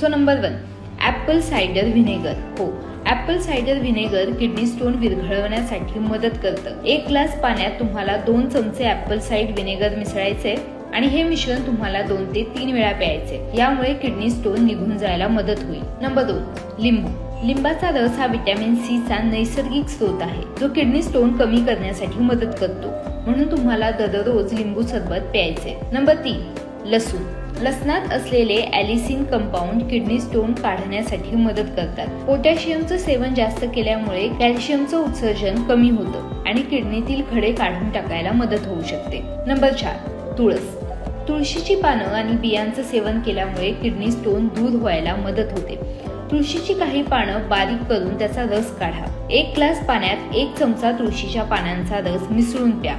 So number one apple cider vinegar हो apple cider vinegar kidney stone विरघळवण्यासाठी मदत करतं. एक ग्लास पाण्यात तुम्हाला दोन चमचे ॲपल साईड व्हिनेगर मिसळायचे आणि हे मिश्रण तुम्हाला दोन ते तीन वेळा प्यायचे यामुळे किडनी स्टोन निघून जायला मदत होईल. नंबर दोन लिंबू. लिंबाचा रस हा व्हिटॅमिन सी चा नैसर्गिक स्रोत आहे. जो किडनी स्टोन कमी करण्यासाठी मदत करतो. म्हणून तुम्हाला दररोज लिंबू सरबत प्यायचे नंबर तीन लसूण. लसणात असलेले ॲलिसिन कंपाऊंड किडनी स्टोन काढण्यासाठी मदत करतात. पोटॅशियमचं सेवन जास्त केल्यामुळे कॅल्शियमचं उत्सर्जन कमी होतं आणि किडनीतील खडे काढून टाकायला मदत होऊ शकते. नंबर चार तुळस. तुळशीची पानं आणि बियांचं सेवन केल्यामुळे किडनी स्टोन दूर व्हायला मदत होते. तुळशीची काही पानं बारीक करून त्याचा रस काढा. एक ग्लास पाण्यात एक चमचा तुळशीच्या पानांचा रस मिसळून प्या.